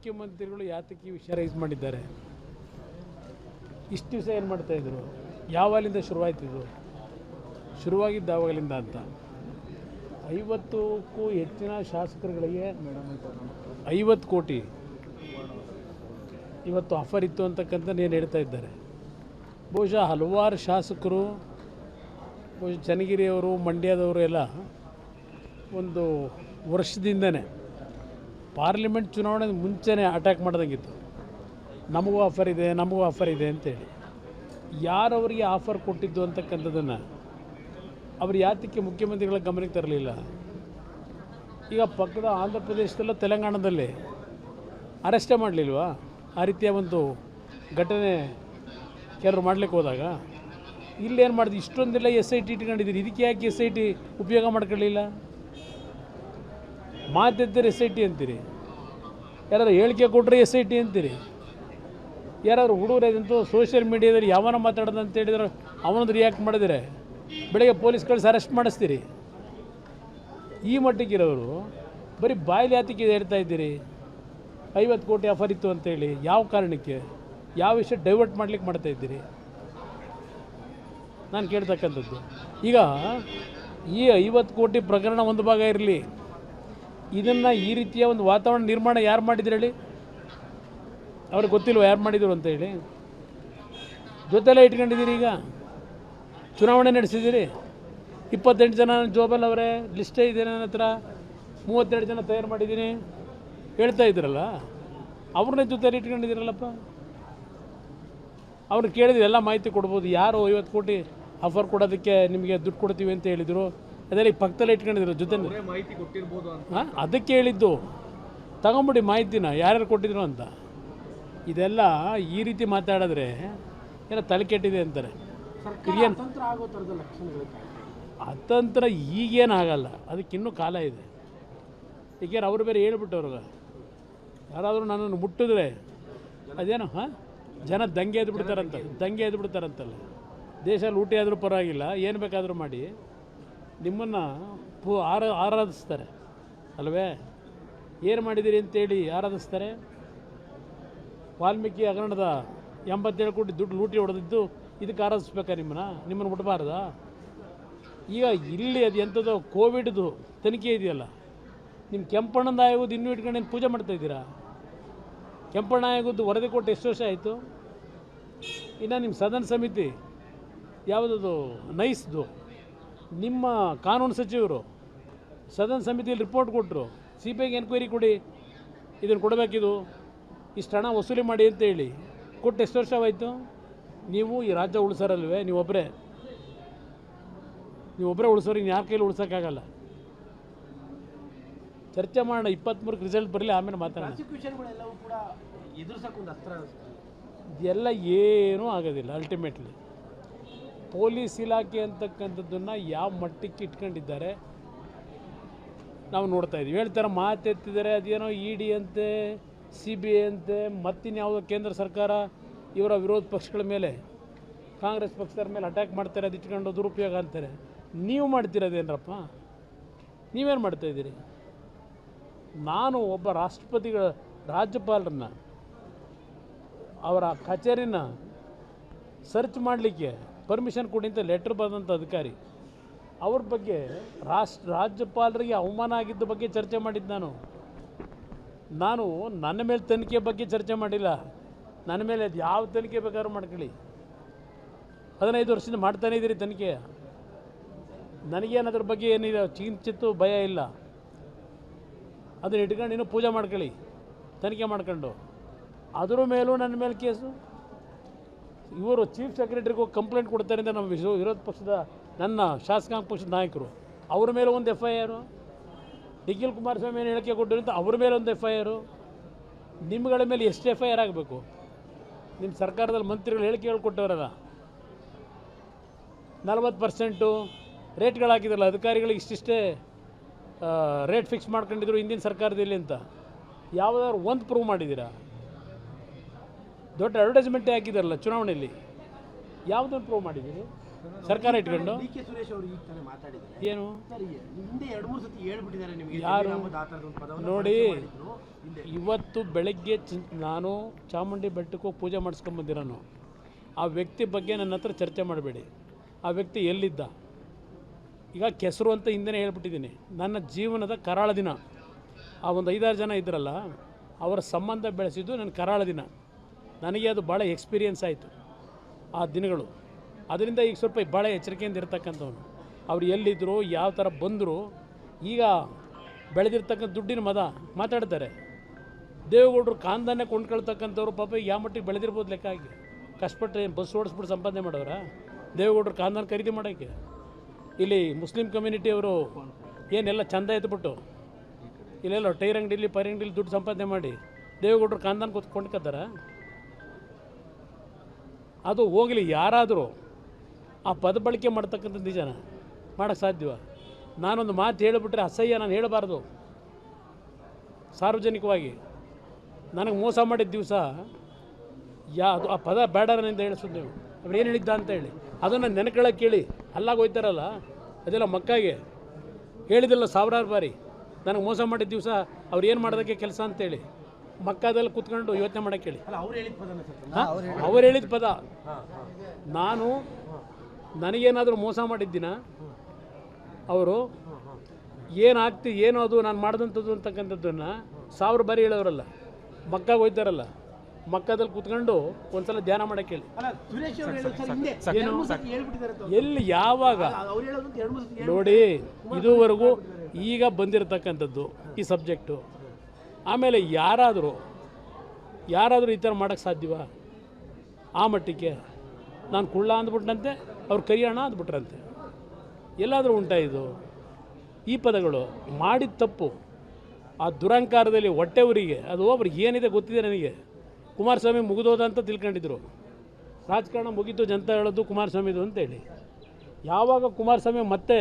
ಮುಖ್ಯಮಂತ್ರಿಗಳು ಯಾತಕ್ಕೆ ಈ ವಿಷಯ ರೈಸ್ ಮಾಡಿದ್ದಾರೆ? ಇಷ್ಟು ದಿವಸ ಏನು ಮಾಡ್ತಾಯಿದ್ರು ಯಾವಾಗಲಿಂದ ಶುರುವಾಯಿತು ಇದು? ಶುರುವಾಗಿದ್ದು ಯಾವಾಗಲಿಂದ ಅಂತ. ಐವತ್ತಕ್ಕೂ ಹೆಚ್ಚಿನ ಶಾಸಕರುಗಳಿಗೆ ಐವತ್ತು ಕೋಟಿ. ಇವತ್ತು ಆಫರ್ ಇತ್ತು ಅಂತಕ್ಕಂಥ ಏನು ಹೇಳ್ತಾ ಇದ್ದಾರೆ. ಬಹುಶಃ ಹಲವಾರು ಶಾಸಕರು, ಬಹುಶಃ ಚನ್ನಗಿರಿಯವರು ಮಂಡ್ಯದವರು ಎಲ್ಲ ಒಂದು ವರ್ಷದಿಂದನೇ ಪಾರ್ಲಿಮೆಂಟ್ ಚುನಾವಣೆ ಮುಂಚೆನೇ ಅಟ್ಯಾಕ್ ಮಾಡ್ದಂಗಿತ್ತು. ನಮಗೂ ಆಫರ್ ಇದೆ, ನಮಗೂ ಆಫರ್ ಇದೆ ಅಂತೇಳಿ. ಯಾರು ಅವರಿಗೆ ಆಫರ್ ಕೊಟ್ಟಿದ್ದು ಅಂತಕ್ಕಂಥದ್ದನ್ನು ಅವ್ರು ಯಾತಕ್ಕೆ ಮುಖ್ಯಮಂತ್ರಿಗಳ ಗಮನಕ್ಕೆ ತರಲಿಲ್ಲ. ಈಗ ಪಕ್ಕದ ಆಂಧ್ರ ಪ್ರದೇಶದಲ್ಲೂ ತೆಲಂಗಾಣದಲ್ಲಿ ಅರೆಸ್ಟೇ ಮಾಡಲಿಲ್ವಾ? ಆ ರೀತಿಯ ಒಂದು ಘಟನೆ ಕೆಲವರು ಮಾಡಲಿಕ್ಕೆ ಹೋದಾಗ ಇಲ್ಲೇನು ಮಾಡಿದ್ವಿ ಇಷ್ಟೊಂದೆಲ್ಲ ಎಸ್ ಐ ಟಿ ಇಟ್ಕೊಂಡಿದ್ದೀರಿ ಇದಕ್ಕೆ ಯಾಕೆ ಎಸ್ ಐ ಟಿ ಉಪಯೋಗ ಮಾಡ್ಕೊಳ್ಳಿಲ್ಲ ಮಾತೆತ್ತಿದ್ರೆ ಎಸ್ ಐ ಟಿ ಅಂತೀರಿ. ಯಾರಾದ್ರು ಹೇಳಿಕೆ ಕೊಟ್ಟರೆ ಎಸ್ ಐ ಟಿ ಅಂತೀರಿ. ಯಾರಾದ್ರು ಹುಡುಗರು ಸೋಶಿಯಲ್ ಸೋಷಿಯಲ್ ಮೀಡಿಯಾದಲ್ಲಿ ಯಾವನ ಮಾತಾಡೋದು ಅಂತ ಹೇಳಿದ್ರೆ ಅವನದು ರಿಯಾಕ್ಟ್ ಮಾಡಿದರೆ ಬೆಳಗ್ಗೆ ಪೊಲೀಸ್ ಕಳಿಸಿ ಅರೆಸ್ಟ್ ಮಾಡಿಸ್ತೀರಿ. ಈ ಮಟ್ಟಕ್ಕಿರೋರು ಬರೀ ಬಾಯಿಲಿ ಆತಿಕೆ ಹೇಳ್ತಾ ಇದ್ದೀರಿ. ಐವತ್ತು ಕೋಟಿ ಆಫರ್ ಇತ್ತು ಅಂತೇಳಿ ಯಾವ ಕಾರಣಕ್ಕೆ, ಯಾವ ವಿಷಯ ಡೈವರ್ಟ್ ಮಾಡ್ಲಿಕ್ಕೆ ಮಾಡ್ತಾ ಇದ್ದೀರಿ? ನಾನು ಕೇಳ್ತಕ್ಕಂಥದ್ದು. ಈಗ ಈ ಐವತ್ತು ಕೋಟಿ ಪ್ರಕರಣ ಒಂದು ಭಾಗ ಇರಲಿ. ಇದನ್ನು ಈ ರೀತಿಯ ಒಂದು ವಾತಾವರಣ ನಿರ್ಮಾಣ ಯಾರು ಮಾಡಿದ್ರು ಹೇಳಿ? ಅವ್ರಿಗೆ ಗೊತ್ತಿಲ್ವ ಯಾರು ಮಾಡಿದರು ಅಂತ ಹೇಳಿ? ಜೊತೆಲ್ಲ ಇಟ್ಕೊಂಡಿದ್ದೀರಿ ಈಗ? ಚುನಾವಣೆ ನಡೆಸಿದ್ದೀರಿ? ಇಪ್ಪತ್ತೆಂಟು ಜನ ಜೋಬಲ್ ಅವರೇ, ಲಿಸ್ಟೇ ಇದೆ ನನ್ನ ಹತ್ರ. ಮೂವತ್ತೆರಡು ಜನ ತಯಾರು ಮಾಡಿದ್ದೀನಿ. ಹೇಳ್ತಾ ಇದ್ರಲ್ಲ? ಅವ್ರನ್ನೇ ಜೊತೆಲಿ ಇಟ್ಕೊಂಡಿದ್ದೀರಲ್ಲಪ್ಪ? ಅವ್ರು ಕೇಳಿದ್ರೆ ಎಲ್ಲ ಮಾಹಿತಿ ಕೊಡ್ಬೋದು. ಯಾರು ಐವತ್ತು ಕೋಟಿ ಆಫರ್ ಕೊಡೋದಕ್ಕೆ ನಿಮಗೆ ದುಡ್ಡು ಕೊಡ್ತೀವಿ ಅಂತ ಹೇಳಿದರು. ಅದೆಲ್ಲ ಈ ಪಕ್ಕದಲ್ಲೇ ಇಟ್ಕೊಂಡಿದ್ರು ಜೊತೆ ಮಾಹಿತಿ ಕೊಟ್ಟಿರ್ಬೋದು ಅಂತ. ಹಾಂ ಅದಕ್ಕೆ ಹೇಳಿದ್ದು. ತಗೊಂಬಿಡಿ ಮಾಹಿತಿನ ಯಾರ್ಯಾರು ಕೊಟ್ಟಿದ್ರು ಅಂತ. ಇದೆಲ್ಲ ಈ ರೀತಿ ಮಾತಾಡಿದ್ರೆ ಏನೋ ತಲೆ ಕೆಟ್ಟಿದೆ ಅಂತಾರೆ. ಅತಂತ್ರ ಈಗೇನು ಆಗಲ್ಲ ಅದಕ್ಕಿನ್ನೂ ಕಾಲ ಇದೆ. ಈಗೇನು ಅವರು ಬೇರೆ ಹೇಳ್ಬಿಟ್ಟವ್ರಗ ಯಾರಾದರೂ ನನ್ನನ್ನು ಮುಟ್ಟಿದ್ರೆ ಅದೇನು ಹಾಂ? ಜನ ದಂಗೆ ಎದ್ದು ಬಿಡ್ತಾರಂತ ದಂಗೆ ಎದ್ದು ಬಿಡ್ತಾರಂತಲ್ಲ ದೇಶ ಲೂಟಿ ಆದರೂ ಪರವಾಗಿಲ್ಲ ಏನು ಬೇಕಾದರೂ ಮಾಡಿ. ನಿಮ್ಮನ್ನು ಪೂ ಆರ ಆರಾಧಿಸ್ತಾರೆ, ಅಲ್ವೇ? ಏನು ಮಾಡಿದ್ದೀರಿ ಅಂತೇಳಿ ಆರಾಧಿಸ್ತಾರೆ? ವಾಲ್ಮೀಕಿ ಹಗರಣದ ಎಂಬತ್ತೇಳು ಕೋಟಿ ದುಡ್ಡು ಲೂಟಿ ಹೊಡೆದಿದ್ದು ಇದಕ್ಕೆ ಆರಾಧಿಸ್ಬೇಕಾ ನಿಮ್ಮನ್ನು? ನಿಮ್ಮನ್ನು ಮುಟ್ಬಾರ್ದ? ಈಗ ಇಲ್ಲಿ ಅದು ಎಂಥದ್ದು ಕೋವಿಡ್ದು ತನಿಖೆ ಇದೆಯಲ್ಲ ನಿಮ್ಮ ಕೆಂಪಣ್ಣದ ಆಯೋಗದ ಇನ್ನೂ ಇಟ್ಕೊಂಡು ಪೂಜೆ ಮಾಡ್ತಾ ಇದ್ದೀರಾ? ಕೆಂಪಣ್ಣ ಆಯೋಗದ್ದು ವರದಿ ಕೊಟ್ಟು ಎಷ್ಟು ವರ್ಷ ಆಯಿತು? ಇನ್ನು ನಿಮ್ಮ ಸದನ ಸಮಿತಿ ಯಾವುದದು? ನೈಸ್ದು. ನಿಮ್ಮ ಕಾನೂನು ಸಚಿವರು ಸದನ ಸಮಿತಿಯಲ್ಲಿ ರಿಪೋರ್ಟ್ ಕೊಟ್ಟರು ಸಿ ಬಿ ಐಗೆ ಎನ್ಕ್ವೈರಿ ಕೊಡಿ. ಇದನ್ನು ಕೊಡಬೇಕಿದು. ಇಷ್ಟು ಹಣ ವಸೂಲಿ ಮಾಡಿ ಅಂತೇಳಿ ಕೊಟ್ಟು ಎಷ್ಟು ವರ್ಷವಾಯಿತು? ನೀವು ಈ ರಾಜ್ಯ ಉಳಿಸೋರಲ್ವೇ? ನೀವೊಬ್ಬರೇ ನೀವೊಬ್ಬರೇ ಉಳಿಸೋರು ಇನ್ನು ಯಾರ ಕೈಲಿ ಉಳಿಸೋಕ್ಕಾಗಲ್ಲ. ಚರ್ಚೆ ಮಾಡೋಣ. ಇಪ್ಪತ್ತ್ಮೂರಕ್ಕೆ ರಿಸಲ್ಟ್ ಬರಲಿ ಆಮೇಲೆ ಮಾತಾಡೋಣ. ಇದೆಲ್ಲ ಏನೂ ಆಗೋದಿಲ್ಲ ಅಲ್ಟಿಮೇಟ್ಲಿ ಪೊಲೀಸ್ ಇಲಾಖೆ ಅಂತಕ್ಕಂಥದ್ದನ್ನು ಯಾವ ಮಟ್ಟಕ್ಕೆ ಇಟ್ಕೊಂಡಿದ್ದಾರೆ ನಾವು ನೋಡ್ತಾ ಇದ್ದೀವಿ. ಹೇಳ್ತಾರೆ ಮಾತೆತ್ತಿದ್ದಾರೆ ಅದೇನೋ ಇ ಡಿ ಅಂತೆ ಸಿ ಬಿ ಐ ಅಂತೆ, ಮತ್ತಿನ್ಯಾವುದೋ ಕೇಂದ್ರ ಸರ್ಕಾರ ಇವರ ವಿರೋಧ ಪಕ್ಷಗಳ ಮೇಲೆ, ಕಾಂಗ್ರೆಸ್ ಪಕ್ಷದ ಮೇಲೆ ಅಟ್ಯಾಕ್ ಮಾಡ್ತಾರೆ, ಅದು ಇಟ್ಕೊಂಡು ದುರುಪಯೋಗ ಅಂತಾರೆ. ನೀವು ಮಾಡ್ತಿರೋದೇನರಪ್ಪ ನೀವೇನು ಮಾಡ್ತಾಯಿದ್ದೀರಿ ನಾನು ಒಬ್ಬ ರಾಷ್ಟ್ರಪತಿಗಳ ರಾಜ್ಯಪಾಲರನ್ನ, ಅವರ ಕಚೇರಿನ ಸರ್ಚ್ ಮಾಡಲಿಕ್ಕೆ ಪರ್ಮಿಷನ್ ಕೊಡಿ ಅಂತ ಲೆಟ್ರ್ ಬರೆದಂಥ ಅಧಿಕಾರಿ. ಅವ್ರ ಬಗ್ಗೆ ರಾಷ್ಟ್ರ, ರಾಜ್ಯಪಾಲರಿಗೆ ಅವಮಾನ ಆಗಿದ್ದ ಬಗ್ಗೆ ಚರ್ಚೆ ಮಾಡಿದ್ದು ನಾನು. ನಾನು ನನ್ನ ಮೇಲೆ ತನಿಖೆ ಬಗ್ಗೆ ಚರ್ಚೆ ಮಾಡಿಲ್ಲ. ನನ್ನ ಮೇಲೆ ಅದು ಯಾವ ತನಿಖೆ ಬೇಕಾದ್ರೂ ಮಾಡ್ಕೊಳ್ಳಿ. ಹದಿನೈದು ವರ್ಷದಿಂದ ಮಾಡ್ತಾನೆ ಇದ್ದೀರಿ ತನಿಖೆ. ನನಗೇನು ಅದ್ರ ಬಗ್ಗೆ ಏನಿದೆ ಚಿಂತಿತ್ತು, ಭಯ ಇಲ್ಲ. ಅದನ್ನ ಇಟ್ಕೊಂಡು ಇನ್ನೂ ಪೂಜೆ ಮಾಡ್ಕೊಳ್ಳಿ. ತನಿಖೆ ಮಾಡ್ಕೊಂಡು. ಅದ್ರ ಮೇಲೂ ನನ್ನ ಮೇಲೆ ಕೇಸು. ಇವರು ಚೀಫ್ ಸೆಕ್ರೆಟರಿಗೂ ಕಂಪ್ಲೇಂಟ್ ಕೊಡ್ತಾರೆ ಅಂತ ನಮ್ಮ ವಿರೋಧ ಪಕ್ಷದ ನನ್ನ ಶಾಸಕಾಂಗ ಪಕ್ಷದ ನಾಯಕರು. ಅವ್ರ ಮೇಲೆ ಒಂದು ಎಫ್ ಐ ಆರು ನಿಖಿಲ್ ಕುಮಾರಸ್ವಾಮಿ ಏನು ಹೇಳಿಕೆ ಕೊಟ್ಟರು ಅಂತ ಅವ್ರ ಮೇಲೆ ಒಂದು ಎಫ್ ಐ ಆರು ನಿಮ್ಗಳ ಮೇಲೆ ಎಷ್ಟು ಎಫ್ ಐ ಆರ್ ಆಗಬೇಕು? ನಿಮ್ಮ ಸರ್ಕಾರದಲ್ಲಿ ಮಂತ್ರಿಗಳು ಹೇಳಿಕೆಗಳು ಕೊಟ್ಟವರಲ್ಲ. ನಲ್ವತ್ತು ಪರ್ಸೆಂಟು ರೇಟ್ಗಳು ಅಧಿಕಾರಿಗಳಿಗೆ ಇಷ್ಟಿಷ್ಟೇ ರೇಟ್ ಫಿಕ್ಸ್ ಮಾಡ್ಕೊಂಡಿದ್ರು ಹಿಂದಿನ ಸರ್ಕಾರದಲ್ಲಿ ಅಂತ. ಯಾವುದಾದ್ರು ಒಂದು ಪ್ರೂವ್ ಮಾಡಿದ್ದೀರಾ? ದೊಡ್ಡ ಅಡ್ವರ್ಟೈಸ್ಮೆಂಟೇ ಹಾಕಿದಾರಲ್ಲ ಚುನಾವಣೆಯಲ್ಲಿ? ಯಾವುದನ್ನು ಪ್ರೂವ್ ಮಾಡಿದ್ದೀರಿ ಸರ್ಕಾರ ಇಟ್ಕೊಂಡು? ಡಿ ಕೆ ಸುರೇಶ್ ಅವರು ಈಗ ತಾನೇ ಮಾತಾಡಿದ್ದಾರೆ. ಏನು? ಸರ್ ಹಿಂದೆ ಎರಡು ಮೂರು ಸತಿ ಹೇಳ್ಬಿಟ್ಟಿದ್ದಾರೆ ನಿಮಗೆ. ಯಾರು? ಜಮೀರ್ ಅಹಮದ್ ಆ ಥರದ ಒಂದು ಪದವನ್ನು ನೋಡಿ ಮಾಡಿದ್ರು. ಹಿಂದೆ. ಇವತ್ತು ಬೆಳಗ್ಗೆ ಚಿ- ನಾನು ಚಾಮುಂಡಿ ಬೆಟ್ಟಕ್ಕೆ ಹೋಗಿ ಪೂಜೆ ಮಾಡಿಸ್ಕೊಂಬಂದಿರೋನು ಆ ವ್ಯಕ್ತಿ ಬಗ್ಗೆ ನನ್ನ ಹತ್ರ ಚರ್ಚೆ ಮಾಡಬೇಡಿ. ಆ ವ್ಯಕ್ತಿ ಎಲ್ಲಿದ್ದ? ಈಗ ಕೆಸರು ಅಂತ ಹಿಂದೆ ಹೇಳ್ಬಿಟ್ಟಿದ್ದೀನಿ. ನನ್ನ ಜೀವನದ ಕರಾಳ ದಿನ. ಆ ಒಂದು ಐದಾರು ಜನ ಇದ್ರಲ್ಲ ಅವರ ಸಂಬಂಧ ಬೆಳೆಸಿದ್ದು ನನ್ನ ಕರಾಳ ದಿನ. ನನಗೆ ಅದು ಭಾಳ ಎಕ್ಸ್ಪೀರಿಯೆನ್ಸ್ ಆಯಿತು ಆ ದಿನಗಳು. ಅದರಿಂದ ಈಗ ಸ್ವಲ್ಪ ಭಾಳ ಎಚ್ಚರಿಕೆಯಿಂದ ಇರ್ತಕ್ಕಂಥವ್ರು ಅವ್ರು ಎಲ್ಲಿದ್ದರು ಯಾವ ಥರ ಬಂದರು, ಈಗ ಬೆಳೆದಿರ್ತಕ್ಕಂಥ ದುಡ್ಡಿನ ಮದ ಮಾತಾಡ್ತಾರೆ. ದೇವೇಗೌಡರು ಕಾಂದಾನೆ ಕೊಂಡ್ಕೊಳ್ತಕ್ಕಂಥವ್ರು ಪಾಪ ಯಾವ ಮಟ್ಟಿಗೆ ಬೆಳೆದಿರ್ಬೋದು ಲೆಕ್ಕ ಆಗಿ ಕಷ್ಟಪಟ್ಟು ಬಸ್ ಓಡಿಸ್ಬಿಟ್ಟು ಸಂಪಾದನೆ ಮಾಡೋರ? ದೇವೇಗೌಡರು ಕಾಂದಾನ ಖರೀದಿ ಮಾಡೋಕ್ಕೆ ಇಲ್ಲಿ ಮುಸ್ಲಿಂ ಕಮ್ಯುನಿಟಿಯವರು ಏನೆಲ್ಲ ಚಂದ ಎತ್ಬಿಟ್ಟು, ಇಲ್ಲೆಲ್ಲ ಟೈರ್ ಅಂಗಡಿಲಿ, ಪೈರ್ ಅಂಗಡಿಲಿ ದುಡ್ಡು ಸಂಪಾದನೆ ಮಾಡಿ ದೇವೇಗೌಡರು ಕಾಂದಾನ ಕೂತ್ ಕೊಂಡ್ಕೊತಾರ? ಅದು ಹೋಗಲಿ ಯಾರಾದರೂ ಆ ಪದ ಬಳಕೆ ಮಾಡ್ತಕ್ಕಂಥದ್ದು ನಿಜನ ಮಾಡೋಕ್ಕೆ ಸಾಧ್ಯವ? ನಾನೊಂದು ಮಾತು ಹೇಳಿಬಿಟ್ರೆ ಅಸಹ್ಯ, ನಾನು ಹೇಳಬಾರ್ದು. ಸಾರ್ವಜನಿಕವಾಗಿ ನನಗೆ ಮೋಸ ಮಾಡಿದ ದಿವಸ ಯಾ, ಅದು ಆ ಪದ ಬೇಡರನಿಂದ ಹೇಳಿಸೋದು ನೀವು. ಅವ್ರು ಏನು ಹೇಳಿದ್ದ ಅಂತ ಹೇಳಿ. ಅದನ್ನು ನೆನಕೊಳ್ಳೋಕೆ ಕೇಳಿ. ಅಲ್ಲಾಗ ಹೋಯ್ತಾರಲ್ಲ, ಅದೆಲ್ಲ ಮಕ್ಕಾಗೆ. ಹೇಳಿದಿಲ್ಲ ಸಾವಿರಾರು ಬಾರಿ. ನನಗೆ ಮೋಸ ಮಾಡಿದ ದಿವಸ ಅವ್ರು ಏನು ಮಾಡೋದಕ್ಕೆ ಕೆಲಸ ಅಂತೇಳಿ ಮಕ್ಕಾದಲ್ಲಿ ಕೂತ್ಕೊಂಡು ಯೋಚನೆ ಮಾಡಕ್ಕೆ ಹೇಳಿ. ಅಲ್ಲ ಅವ್ರು ಹೇಳಿದ ಪದನ ಸರ್ ಹಾಂ? ಹೇಳಿದ ಪದ. ನಾನು ನನಗೇನಾದರೂ ಮೋಸ ಮಾಡಿದ್ದಿನ ಅವರು ಏನಾಗ್ತಿ ಏನು ಅದು ನಾನು ಮಾಡಿದಂಥದ್ದು ಅಂತಕ್ಕಂಥದ್ದನ್ನು ಸಾವಿರ ಬಾರಿ ಹೇಳೋರಲ್ಲ. ಮಕ್ಕ ಹೋಯ್ತಾರಲ್ಲ. ಮಕ್ಕದಲ್ಲಿ ಕೂತ್ಕೊಂಡು ಒಂದ್ಸಲ ಧ್ಯಾನ ಮಾಡಕ್ಕೆ ಹೇಳಿ. ಅಲ್ಲ ಸುರೇಶ್ ಅವರು ಹೇಳಿದ ಸರ್ ಹಿಂದೆ ಎರಡು ಮೂರು ಸತಿ ಎಲ್ಲಿ ಯಾವಾಗ? ಅವ್ರು ಹೇಳೋದು ಎರಡು ಮೂರು ನೋಡಿ ಇದುವರೆಗೂ ಈಗ ಬಂದಿರತಕ್ಕಂಥದ್ದು ಈ ಸಬ್ಜೆಕ್ಟು ಆಮೇಲೆ ಯಾರಾದರೂ ಯಾರಾದರೂ ಈ ಥರ ಮಾಡೋಕ್ಕೆ ಸಾಧ್ಯವಾ? ಆ ಮಟ್ಟಕ್ಕೆ ನಾನು ಕುಳ್ಳ ಅಂದ್ಬಿಟ್ನಂತೆ, ಅವ್ರು ಕರಿಯೋಣ ಅಂದ್ಬಿಟ್ರಂತೆ. ಎಲ್ಲಾದರೂ ಉಂಟಾ ಇದು? ಈ ಪದಗಳು ಮಾಡಿದ ತಪ್ಪು. ಆ ದುರಂಕಾರದಲ್ಲಿ ಹೊಟ್ಟೆ ಊರಿಗೆ ಅದು ಒಬ್ರಿಗೆ ಏನಿದೆ ಗೊತ್ತಿದೆ ನನಗೆ. ಕುಮಾರಸ್ವಾಮಿ ಮುಗಿದೋದ ಅಂತ ತಿಳ್ಕೊಂಡಿದ್ರು. ರಾಜಕಾರಣ ಮುಗೀತು ಜನತ ಹೇಳೋದು ಕುಮಾರಸ್ವಾಮಿದು ಅಂತೇಳಿ ಯಾವಾಗ ಕುಮಾರಸ್ವಾಮಿ ಮತ್ತೆ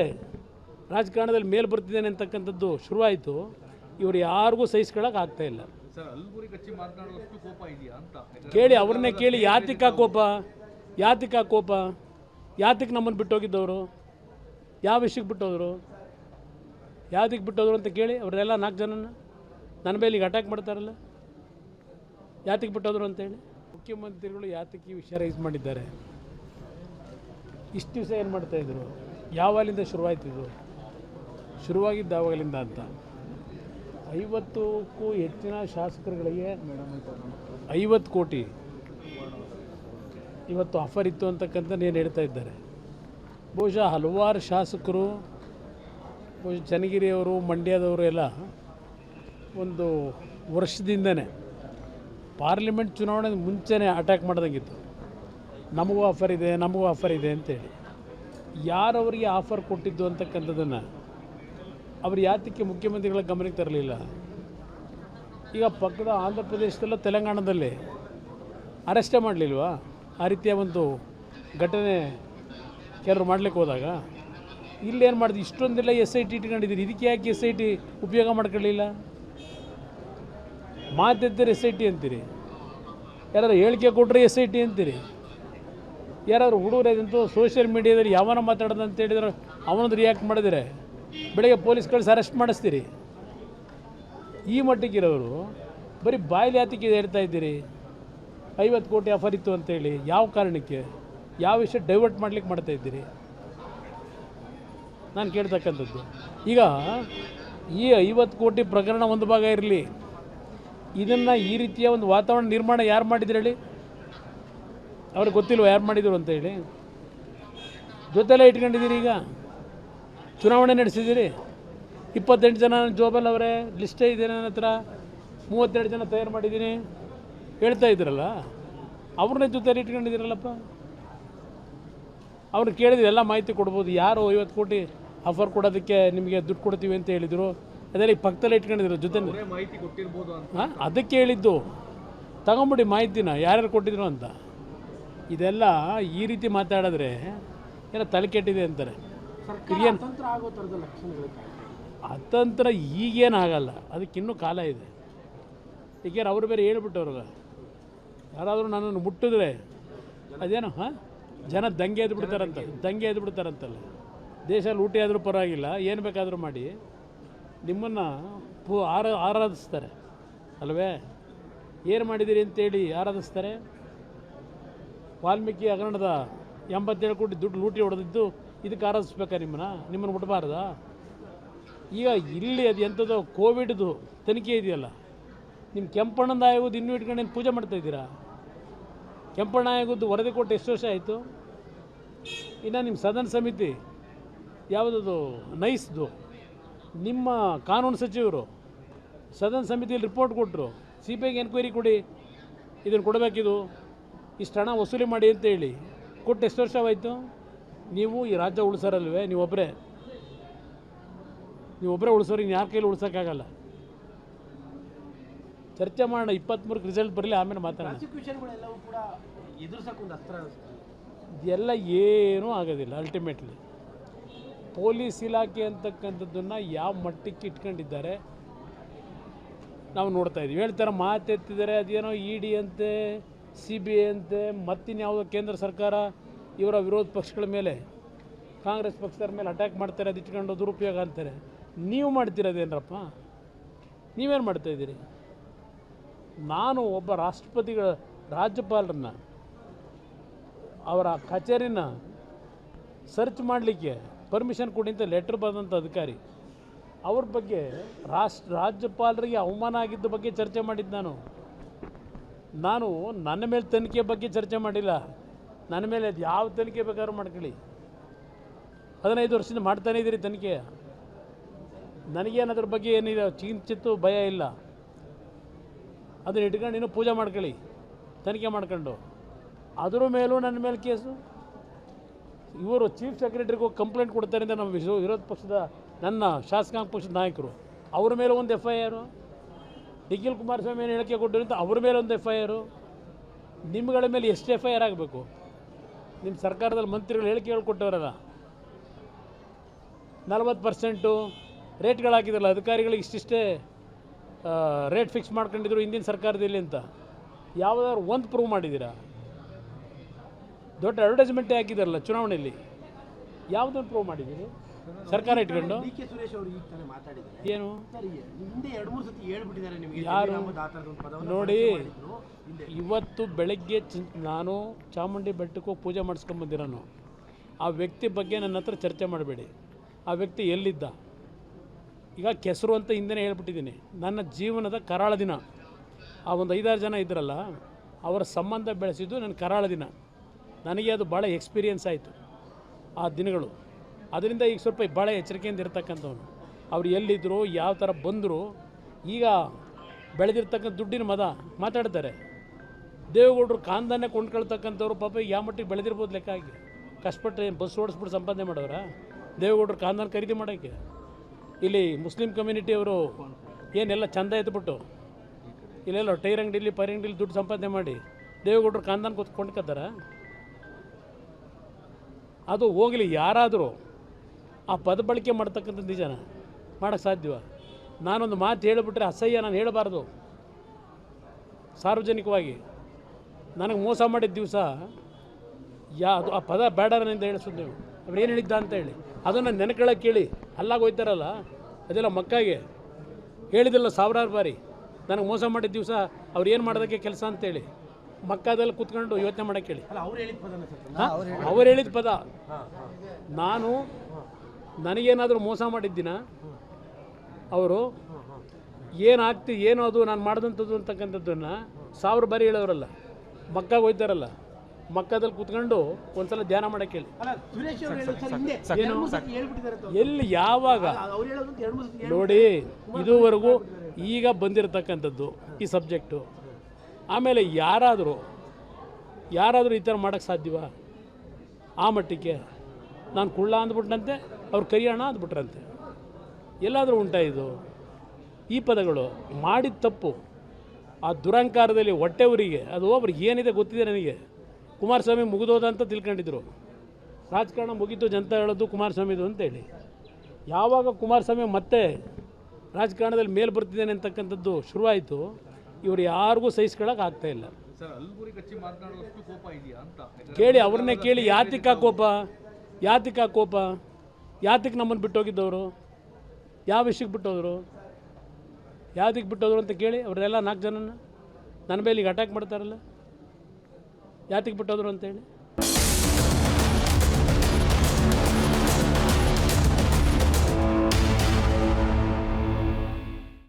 ರಾಜಕಾರಣದಲ್ಲಿ ಮೇಲೆ ಬರ್ತಿದ್ದೇನೆ ಅಂತಕ್ಕಂಥದ್ದು ಶುರುವಾಯಿತು ಇವರು ಯಾರಿಗೂ ಸಹಿಸ್ಕೊಳ್ಳೋಕೆ ಆಗ್ತಾ ಇಲ್ಲ. ಕೇಳಿ ಅವ್ರನ್ನೇ ಕೇಳಿ ಯಾತಿಕ ಕೋಪ? ಯಾತಿಕ ಕೋಪ? ಯಾತಕ್ಕೆ ನಮ್ಮನ್ನು ಬಿಟ್ಟೋಗಿದ್ದವರು? ಯಾವ ವಿಷಯಕ್ಕೆ ಬಿಟ್ಟೋದ್ರು? ಯಾವ್ದಕ್ಕೆ ಬಿಟ್ಟೋದ್ರು ಅಂತ ಕೇಳಿ ಅವರೆಲ್ಲ ನಾಲ್ಕು ಜನನ? ನನ್ನ ಮೇಲೆ ಈಗ ಅಟ್ಯಾಕ್ ಮಾಡ್ತಾರಲ್ಲ? ಯಾತಕ್ಕೆ ಬಿಟ್ಟೋದ್ರು ಅಂತೇಳಿ ಮುಖ್ಯಮಂತ್ರಿಗಳು ಯಾತಕ್ಕೆ ಈ ವಿಷಯ ರೈಸ್ ಮಾಡಿದ್ದಾರೆ? ಇಷ್ಟು ದಿವಸ ಏನು ಮಾಡ್ತಾಯಿದ್ರು ಯಾವಾಗಲಿಂದ ಶುರುವಾಯ್ತು ಇದು? ಶುರುವಾಗಿದ್ದ ಆವಾಗಲಿಂದ ಅಂತ? ಐವತ್ತಕ್ಕೂ ಹೆಚ್ಚಿನ ಶಾಸಕರುಗಳಿಗೆ ಐವತ್ತು ಕೋಟಿ ಇವತ್ತು ಆಫರ್ ಇತ್ತು ಅಂತಕ್ಕಂಥ ಏನು ಹೇಳ್ತಾ ಇದ್ದಾರೆ. ಬಹುಶಃ ಹಲವಾರು ಶಾಸಕರು ಬಹುಶಃ ಚನ್ನಗಿರಿಯವರು ಮಂಡ್ಯದವರು ಎಲ್ಲ ಒಂದು ವರ್ಷದಿಂದನೇ ಪಾರ್ಲಿಮೆಂಟ್ ಚುನಾವಣೆ ಮುಂಚೆನೇ ಅಟ್ಯಾಕ್ ಮಾಡ್ದಂಗಿತ್ತು. ನಮಗೂ ಆಫರ್ ಇದೆ ನಮಗೂ ಆಫರ್ ಇದೆ ಅಂತೇಳಿ. ಯಾರವರಿಗೆ ಆಫರ್ ಕೊಟ್ಟಿದ್ದು ಅಂತಕ್ಕಂಥದ್ದನ್ನು ಅವರು ಯಾತಕ್ಕೆ ಮುಖ್ಯಮಂತ್ರಿಗಳ ಗಮನಕ್ಕೆ ತರಲಿಲ್ಲ? ಈಗ ಪಕ್ಕದ ಆಂಧ್ರ ಪ್ರದೇಶದಲ್ಲ ತೆಲಂಗಾಣದಲ್ಲಿ ಅರೆಸ್ಟೇ ಮಾಡಲಿಲ್ವಾ? ಆ ರೀತಿಯ ಒಂದು ಘಟನೆ ಕೆಲವರು ಮಾಡಲಿಕ್ಕೆ ಹೋದಾಗ? ಇಲ್ಲೇನು ಮಾಡಿದ್ವಿ ಇಷ್ಟೊಂದೆಲ್ಲ ಎಸ್ ಐ ಟಿ ಇಟ್ಕೊಂಡಿದ್ದೀರಿ ಇದಕ್ಕೆ ಯಾಕೆ ಎಸ್ ಐ ಟಿ ಉಪಯೋಗ ಮಾಡ್ಕೊಳ್ಳಿಲ್ಲ? ಮಾತಿದ್ದರೆ ಎಸ್ ಐ ಟಿ ಅಂತೀರಿ? ಯಾರಾದ್ರು ಹೇಳಿಕೆ ಕೊಟ್ಟರೆ ಎಸ್ ಐ ಟಿ ಅಂತೀರಿ? ಯಾರಾದ್ರು ಹುಡುಗರು ಸೋಷಿಯಲ್ ಮೀಡಿಯಾದಲ್ಲಿ ಯಾವನ ಮಾತಾಡೋದಂತ ಹೇಳಿದ್ರೆ ಅವನದು ರಿಯಾಕ್ಟ್ ಮಾಡಿದರೆ ಬೆಳಗ್ಗೆ ಪೊಲೀಸ್ ಕಳಿಸಿ ಅರೆಸ್ಟ್ ಮಾಡಿಸ್ತೀರಿ. ಈ ಮಟ್ಟಕ್ಕಿರೋರು ಬರೀ ಬಾಯಿಲಿ ಯಾತಕ್ಕೆ ಹೇಳ್ತಾ ಇದ್ದೀರಿ. ಐವತ್ತು ಕೋಟಿ ಆಫರ್ ಇತ್ತು ಅಂತೇಳಿ ಯಾವ ಕಾರಣಕ್ಕೆ, ಯಾವ ವಿಷಯ ಡೈವರ್ಟ್ ಮಾಡ್ಲಿಕ್ಕೆ ಮಾಡ್ತಾ ಇದ್ದೀರಿ? ನಾನು ಕೇಳ್ತಕ್ಕಂಥದ್ದು. ಈಗ ಈ ಐವತ್ತು ಕೋಟಿ ಪ್ರಕರಣ ಒಂದು ಭಾಗ ಇರಲಿ. ಇದನ್ನು ಈ ರೀತಿಯ ಒಂದು ವಾತಾವರಣ ನಿರ್ಮಾಣ ಯಾರು ಮಾಡಿದ್ರು ಹೇಳಿ? ಅವ್ರಿಗೆ ಗೊತ್ತಿಲ್ವ ಯಾರು ಮಾಡಿದ್ರು ಅಂತ ಹೇಳಿ? ಜೊತೆಲ್ಲ ಇಟ್ಕೊಂಡಿದ್ದೀರಿ ಈಗ? ಚುನಾವಣೆ ನಡೆಸಿದ್ದೀರಿ. ಇಪ್ಪತ್ತೆಂಟು ಜನ ಜೋಬಲ್ ಅವರೇ ಲಿಸ್ಟೇ ಇದೆ ನನ್ನ ಹತ್ರ. ಮೂವತ್ತೆರಡು ಜನ ತಯಾರು ಮಾಡಿದ್ದೀನಿ. ಹೇಳ್ತಾ ಇದ್ರಲ್ಲ ಅವ್ರನ್ನೇ ಜೊತೆ ಇಟ್ಕೊಂಡಿದ್ದೀರಲ್ಲಪ್ಪ ಅವ್ರು ಕೇಳಿದ್ರೆ ಎಲ್ಲ ಮಾಹಿತಿ ಕೊಡ್ಬೋದು. ಯಾರು ಐವತ್ತು ಕೋಟಿ ಆಫರ್ ಕೊಡೋದಕ್ಕೆ ನಿಮಗೆ ದುಡ್ಡು ಕೊಡ್ತೀವಿ ಅಂತ ಹೇಳಿದರು. ಅದೆಲ್ಲ ಈ ಪಕ್ಕದಲ್ಲಿ ಇಟ್ಕೊಂಡಿದ್ರು ಜೊತೆ ಹಾಂ ಅದಕ್ಕೆ ಹೇಳಿದ್ದು. ತಗೊಂಬಿಡಿ ಮಾಹಿತಿನ ಯಾರ್ಯಾರು ಕೊಟ್ಟಿದ್ರು ಅಂತ. ಇದೆಲ್ಲ ಈ ರೀತಿ ಮಾತಾಡಿದ್ರೆ ಏನೋ ತಲೆ ಕೆಟ್ಟಿದೆ ಅಂತಾರೆ. ಅತಂತ್ರ ಈಗೇನು ಆಗಲ್ಲ. ಅದಕ್ಕಿನ್ನೂ ಕಾಲ ಇದೆ. ಈಗೇನು ಅವರು ಬೇರೆ ಹೇಳ್ಬಿಟ್ಟವ್ರಿಗೆ ಯಾರಾದರೂ ನನ್ನನ್ನು ಮುಟ್ಟಿದ್ರೆ ಅದೇನು ಹಾಂ? ಜನ ದಂಗೆ ಎದ್ದು ಬಿಡ್ತಾರಂತ. ದಂಗೆ ಎದ್ದು ಬಿಡ್ತಾರಂತಲ್ಲ. ದೇಶ ಲೂಟಿ ಆದರೂ ಪರವಾಗಿಲ್ಲ. ಏನು ಬೇಕಾದರೂ ಮಾಡಿ. ನಿಮ್ಮನ್ನು ಪೂ ಆರ ಆರಾಧಿಸ್ತಾರೆ. ಅಲ್ವೇ? ಏನು ಮಾಡಿದ್ದೀರಿ ಅಂತೇಳಿ ಆರಾಧಿಸ್ತಾರೆ. ವಾಲ್ಮೀಕಿ ಹಗರಣದ ಎಂಬತ್ತೇಳು ಕೋಟಿ ದುಡ್ಡು ಲೂಟಿ ಹೊಡೆದಿದ್ದು ಇದಕ್ಕೆ ಆರಾಧಿಸ್ಬೇಕಾ ನಿಮ್ಮನ್ನ? ನಿಮ್ಮನ್ನು ಮುಟ್ಬಾರ್ದಾ? ಈಗ ಇಲ್ಲಿ ಅದು ಎಂಥದ್ದು ಕೋವಿಡ್ದು ತನಿಖೆ ಇದೆಯಲ್ಲ, ನಿಮ್ಮ ಕೆಂಪಣ್ಣದ ಆಯೋಗದ ಇನ್ನೂ ಇಟ್ಕೊಂಡು ಏನು ಪೂಜೆ ಮಾಡ್ತಾ ಇದ್ದೀರಾ? ಕೆಂಪಣ್ಣ ಆಯೋಗದ್ದು ವರದಿ ಕೊಟ್ಟು ಎಷ್ಟು ವರ್ಷ ಆಯಿತು? ಇನ್ನು ನಿಮ್ಮ ಸದನ ಸಮಿತಿ ಯಾವುದದು? ನೈಸ್ದು. ನಿಮ್ಮ ಕಾನೂನು ಸಚಿವರು ಸದನ ಸಮಿತಿಯಲ್ಲಿ ರಿಪೋರ್ಟ್ ಕೊಟ್ಟರು ಸಿ ಬಿ ಐಗೆ ಎನ್ಕ್ವೈರಿ ಕೊಡಿ, ಇದನ್ನು ಕೊಡಬೇಕಿದು, ಇಷ್ಟು ಹಣ ವಸೂಲಿ ಮಾಡಿ ಅಂತ ಹೇಳಿ. ಕೊಟ್ಟು ಎಷ್ಟು ವರ್ಷವಾಯಿತು ನೀವು ಈ ರಾಜ್ಯ ಉಳಿಸೋರಲ್ವೇ? ನೀವೊಬ್ಬರೇ ನೀವೊಬ್ಬರೇ ಉಳಿಸೋರು ಇನ್ನು ಯಾರ ಕೈಲಿ ಉಳಿಸೋಕ್ಕಾಗಲ್ಲ. ಚರ್ಚೆ ಮಾಡೋಣ ಇಪ್ಪತ್ತ್ಮೂರಕ್ಕೆ ರಿಸಲ್ಟ್ ಬರಲಿ ಆಮೇಲೆ ಮಾತಾಡೋಣ. ಇದೆಲ್ಲ ಏನೂ ಆಗೋದಿಲ್ಲ ಅಲ್ಟಿಮೇಟ್ಲಿ ಪೊಲೀಸ್ ಇಲಾಖೆ ಅಂತಕ್ಕಂಥದ್ದನ್ನು ಯಾವ ಮಟ್ಟಕ್ಕೆ ಇಟ್ಕೊಂಡಿದ್ದಾರೆ ನಾವು ನೋಡ್ತಾ ಇದ್ದೀವಿ ಹೇಳ್ತಾರೆ ಮಾತೆತ್ತಿದ್ದಾರೆ ಅದೇನೋ ಇ ಡಿ ಅಂತೆ ಸಿ ಬಿ ಐ ಅಂತೆ ಮತ್ತಿನ್ಯಾವುದೋ ಕೇಂದ್ರ ಸರ್ಕಾರ ಇವರ ವಿರೋಧ ಪಕ್ಷಗಳ ಮೇಲೆ, ಕಾಂಗ್ರೆಸ್ ಪಕ್ಷದ ಮೇಲೆ ಅಟ್ಯಾಕ್ ಮಾಡ್ತಾರೆ ಅದು ಇಟ್ಕೊಂಡು ದುರುಪಯೋಗ ಅಂತಾರೆ. ನೀವು ಮಾಡ್ತಿರೋದೇನಪ್ಪ ನೀವೇನು ಮಾಡ್ತಾ ಇದ್ದೀರಿ? ನಾನು ಒಬ್ಬ ರಾಷ್ಟ್ರಪತಿಗಳ, ರಾಜ್ಯಪಾಲರನ್ನ, ಅವರ ಕಚೇರಿನ ಸರ್ಚ್ ಮಾಡಲಿಕ್ಕೆ ಪರ್ಮಿಷನ್ ಕೊಡಿ ಅಂತ ಲೆಟ್ರ್ ಬಂದಂಥ ಅಧಿಕಾರಿ, ಅವ್ರ ಬಗ್ಗೆ ರಾಷ್ಟ್ರ, ರಾಜ್ಯಪಾಲರಿಗೆ ಅವಮಾನ ಆಗಿದ್ದ ಬಗ್ಗೆ ಚರ್ಚೆ ಮಾಡಿದ್ದು ನಾನು. ನಾನು ನನ್ನ ಮೇಲೆ ತನಿಖೆ ಬಗ್ಗೆ ಚರ್ಚೆ ಮಾಡಿಲ್ಲ. ನನ್ನ ಮೇಲೆ ಅದು ಯಾವ ತನಿಖೆ ಬೇಕಾದ್ರೂ ಮಾಡ್ಕೊಳ್ಳಿ. ಹದಿನೈದು ವರ್ಷದಿಂದ ಮಾಡ್ತಾನೇ ಇದ್ದೀರಿ ತನಿಖೆ. ನನಗೇನು ಅದ್ರ ಬಗ್ಗೆ ಏನಿದೆ ಚಿಂಚಿತ್ತು ಭಯ ಇಲ್ಲ. ಅದನ್ನ ಇಟ್ಕೊಂಡು ಇನ್ನೂ ಪೂಜೆ ಮಾಡ್ಕೊಳ್ಳಿ, ತನಿಖೆ ಮಾಡ್ಕೊಂಡು. ಅದ್ರ ಮೇಲೂ ನನ್ನ ಮೇಲೆ ಕೇಸು. ಇವರು ಚೀಫ್ ಸೆಕ್ರೆಟರಿಗೂ ಕಂಪ್ಲೇಂಟ್ ಕೊಡ್ತಾರೆ ಅಂತ ನಮ್ಮ ವಿಶ್ವ ವಿರೋಧ ಪಕ್ಷದ ನನ್ನ ಶಾಸಕಾಂಗ ಪಕ್ಷದ ನಾಯಕರು. ಅವ್ರ ಮೇಲೆ ಒಂದು ಎಫ್ ಐ ಆರು ನಿಖಿಲ್ ಕುಮಾರಸ್ವಾಮಿ ಏನು ಹೇಳಿಕೆ ಕೊಟ್ಟರು ಅವ್ರ ಮೇಲೆ ಒಂದು ಎಫ್ ಐ ಆರು ನಿಮ್ಗಳ ಮೇಲೆ ಎಷ್ಟು ಎಫ್ ಐ ಆರ್ ಆಗಬೇಕು? ನಿಮ್ಮ ಸರ್ಕಾರದಲ್ಲಿ ಮಂತ್ರಿಗಳು ಹೇಳಿಕೆ ಕೊಟ್ಟವರಲ್ಲ ನಲ್ವತ್ತು ಪರ್ಸೆಂಟು ರೇಟ್ಗಳು ಹಾಕಿದ್ರಲ್ಲ, ಅಧಿಕಾರಿಗಳಿಗೆ ಇಷ್ಟಿಷ್ಟೇ ರೇಟ್ ಫಿಕ್ಸ್ ಮಾಡ್ಕೊಂಡಿದ್ರು ಹಿಂದಿನ ಸರ್ಕಾರದಲ್ಲಿ ಅಂತ. ಯಾವುದಾದ್ರು ಒಂದು ಪ್ರೂವ್ ಮಾಡಿದ್ದೀರಾ ದೊಡ್ಡ ಅಡ್ವರ್ಟೈಸ್ಮೆಂಟೇ ಹಾಕಿದಾರಲ್ಲ ಚುನಾವಣೆಯಲ್ಲಿ. ಯಾವುದನ್ನು ಪ್ರೂವ್ ಮಾಡಿದ್ದೀರಿ ಸರ್ಕಾರ ಇಟ್ಕೊಂಡು? ಏನು? ಯಾರು? ನೋಡಿ ಇವತ್ತು ಬೆಳಗ್ಗೆ ಚಿ ನಾನು ಚಾಮುಂಡಿ ಬೆಟ್ಟಕ್ಕೆ ಹೋಗಿ ಪೂಜೆ ಮಾಡಿಸ್ಕೊಂಬಂದಿರೋನು ಆ ವ್ಯಕ್ತಿ ಬಗ್ಗೆ ನನ್ನ ಹತ್ರ ಚರ್ಚೆ ಮಾಡಬೇಡಿ. ಆ ವ್ಯಕ್ತಿ ಎಲ್ಲಿದ್ದ? ಈಗ ಕೆಸರು ಅಂತ ಹಿಂದೆನೇ ಹೇಳ್ಬಿಟ್ಟಿದ್ದೀನಿ. ನನ್ನ ಜೀವನದ ಕರಾಳ ದಿನ. ಆ ಒಂದು ಐದಾರು ಜನ ಇದ್ರಲ್ಲ ಅವರ ಸಂಬಂಧ ಬೆಳೆಸಿದ್ದು ನನ್ನ ಕರಾಳ ದಿನ. ನನಗೆ ಅದು ಭಾಳ ಎಕ್ಸ್ಪೀರಿಯನ್ಸ್ ಆಯಿತು. ಆ ದಿನಗಳು. ಅದರಿಂದ ಈಗ ಸ್ವಲ್ಪ ಭಾಳ ಎಚ್ಚರಿಕೆಯಿಂದ ಇರ್ತಕ್ಕಂಥವ್ನು. ಅವ್ರು ಎಲ್ಲಿದ್ದರು ಯಾವ ಥರ ಬಂದರು, ಈಗ ಬೆಳೆದಿರ್ತಕ್ಕಂಥ ದುಡ್ಡಿನ ಮದ ಮಾತಾಡ್ತಾರೆ. ದೇವೇಗೌಡರು ಕಾಂದನ್ನೇ ಕೊಂಡ್ಕೊಳ್ತಕ್ಕಂಥವ್ರು ಪಾಪ ಯಾವ ಮಟ್ಟಿಗೆ ಬೆಳೆದಿರ್ಬೋದು ಲೆಕ್ಕ ಆಗಿ ಕಷ್ಟಪಟ್ಟು ಬಸ್ ಓಡಿಸ್ಬಿಟ್ಟು ಸಂಪಾದನೆ ಮಾಡೋರ? ದೇವೇಗೌಡರು ಕಾಂದನ ಖರೀದಿ ಮಾಡೋಕ್ಕೆ ಇಲ್ಲಿ ಮುಸ್ಲಿಂ ಕಮ್ಯುನಿಟಿಯವರು ಏನೆಲ್ಲ ಚಂದ ಎತ್ಬಿಟ್ಟು, ಇಲ್ಲೆಲ್ಲ ಟೈರ್ ಅಂಗಡಿಲಿ, ಪೈರ್ ಅಂಗಡಿಲಿ ದುಡ್ಡು ಸಂಪಾದನೆ ಮಾಡಿ ದೇವೇಗೌಡರು ಕಾಂದನ ಕೂತ್ ಕೊಂಡ್ಕೊತಾರ ಅದು ಹೋಗಲಿ ಯಾರಾದರೂ ಆ ಪದ ಬಳಕೆ ಮಾಡ್ತಕ್ಕಂಥ ನಿಜನ? ಮಾಡೋಕ್ಕೆ ಸಾಧ್ಯವ ನಾನೊಂದು ಮಾತು ಹೇಳಿಬಿಟ್ರೆ ಅಸಹ್ಯ ನಾನು ಹೇಳಬಾರ್ದು. ಸಾರ್ವಜನಿಕವಾಗಿ. ನನಗೆ ಮೋಸ ಮಾಡಿದ ದಿವಸ ಯಾ ಅದು ಆ ಪದ ಬೇಡ ನನ್ನಿಂದ ಹೇಳಿಸೋದು ನೀವು. ಅವ್ರು ಏನು ಹೇಳಿದ್ದ ಅಂತ ಹೇಳಿ. ಅದನ್ನು ನೆನಕೊಳ್ಳೋಕೆ ಕೇಳಿ. ಅಲ್ಲಾಗ ಹೋಯ್ತಾರಲ್ಲ? ಅದೆಲ್ಲ ಮಕ್ಕಾಗೆ. ಹೇಳಿದಿಲ್ಲ ಸಾವಿರಾರು ಬಾರಿ. ನನಗೆ ಮೋಸ ಮಾಡಿದ ದಿವಸ ಅವ್ರು ಏನು ಮಾಡೋದಕ್ಕೆ ಕೆಲಸ ಅಂತೇಳಿ ಮಕ್ಕದಲ್ಲಿ ಕೂತ್ಕೊಂಡು ಯೋಚನೆ ಮಾಡೋಕ್ಕೆ ಹೇಳಿ ಅವ್ರು ಹೇಳಿದ ಪದ. ನಾನು ನನಗೇನಾದರೂ ಮೋಸ ಮಾಡಿದ್ದಿನ? ಅವರು ಏನಾಗ್ತಿ ಏನೋ ಅದು ನಾನು ಮಾಡಿದಂಥದ್ದು ಅಂತಕ್ಕಂಥದ್ದನ್ನು ಸಾವಿರ ಬಾರಿ ಹೇಳೋರಲ್ಲ ಮಕ್ಕಾಗ ಹೋಯ್ತಾರಲ್ಲ ಮಕ್ಕದಲ್ಲಿ ಕೂತ್ಕೊಂಡು ಒಂದ್ಸಲ ಧ್ಯಾನ ಮಾಡಕ್ಕೆ ಹೇಳಿ. ಎಲ್ಲಿ ಯಾವಾಗ? ಅವ್ರು ಹೇಳೋದು ಎರಡು ಮೂರು ನೋಡಿ ಇದುವರೆಗೂ ಈಗ ಬಂದಿರತಕ್ಕಂಥದ್ದು ಈ ಸಬ್ಜೆಕ್ಟು ಆಮೇಲೆ ಯಾರಾದರೂ ಯಾರಾದರೂ ಈ ಥರ ಮಾಡೋಕ್ಕೆ ಸಾಧ್ಯವಾ? ಆ ಮಟ್ಟಿಗೆ. ನಾನು ಕುಳ್ಳ ಅಂದ್ಬಿಟ್ನಂತೆ ಅವ್ರು ಕರಿಯೋಣ ಅಂದ್ಬಿಟ್ರಂತೆ ಎಲ್ಲಾದರೂ ಉಂಟಾ ಇದು? ಈ ಪದಗಳು ಮಾಡಿದ ತಪ್ಪು. ಆ ದುರಂಕಾರದಲ್ಲಿ ಹೊಟ್ಟೆ ಊರಿಗೆ ಅದು ಒಬ್ರಿಗೆ ಏನಿದೆ ಗೊತ್ತಿದೆ ನನಗೆ. ಕುಮಾರಸ್ವಾಮಿ ಮುಗಿದೋದ ಅಂತ ತಿಳ್ಕೊಂಡಿದ್ರು. ರಾಜಕಾರಣ ಮುಗೀತು ಜನತಾ ಹೇಳೋದು ಕುಮಾರಸ್ವಾಮಿದು ಅಂತೇಳಿ. ಯಾವಾಗ ಕುಮಾರಸ್ವಾಮಿ ಮತ್ತೆ ರಾಜಕಾರಣದಲ್ಲಿ ಮೇಲೆ ಬರ್ತಿದ್ದೇನೆ ಅಂತಕ್ಕಂಥದ್ದು ಶುರುವಾಯಿತು. ಇವರು ಯಾರಿಗೂ ಸಹಿಸ್ಕೊಳ್ಳೋಕೆ ಆಗ್ತಾ ಇಲ್ಲ. ಕೇಳಿ ಅವ್ರನ್ನೇ ಕೇಳಿ ಯಾತಿಕ ಕೋಪ? ಯಾತಿಕ ಕೋಪ? ಯಾತಕ್ಕೆ ನಮ್ಮನ್ನು ಬಿಟ್ಟೋಗಿದ್ದವರು? ಯಾವ ವಿಷಯಕ್ಕೆ ಬಿಟ್ಟೋದ್ರು? ಯಾವ್ದಕ್ಕೆ ಬಿಟ್ಟೋದ್ರು ಅಂತ ಕೇಳಿ ಅವರೆಲ್ಲ ನಾಲ್ಕು ಜನನ ನನ್ನ ಮೇಲೆ ಈಗ ಅಟ್ಯಾಕ್ ಮಾಡ್ತಾರಲ್ಲ? ಯಾತಕ್ಕೆ ಬಿಟ್ಟೋದ್ರು ಅಂತೇಳಿ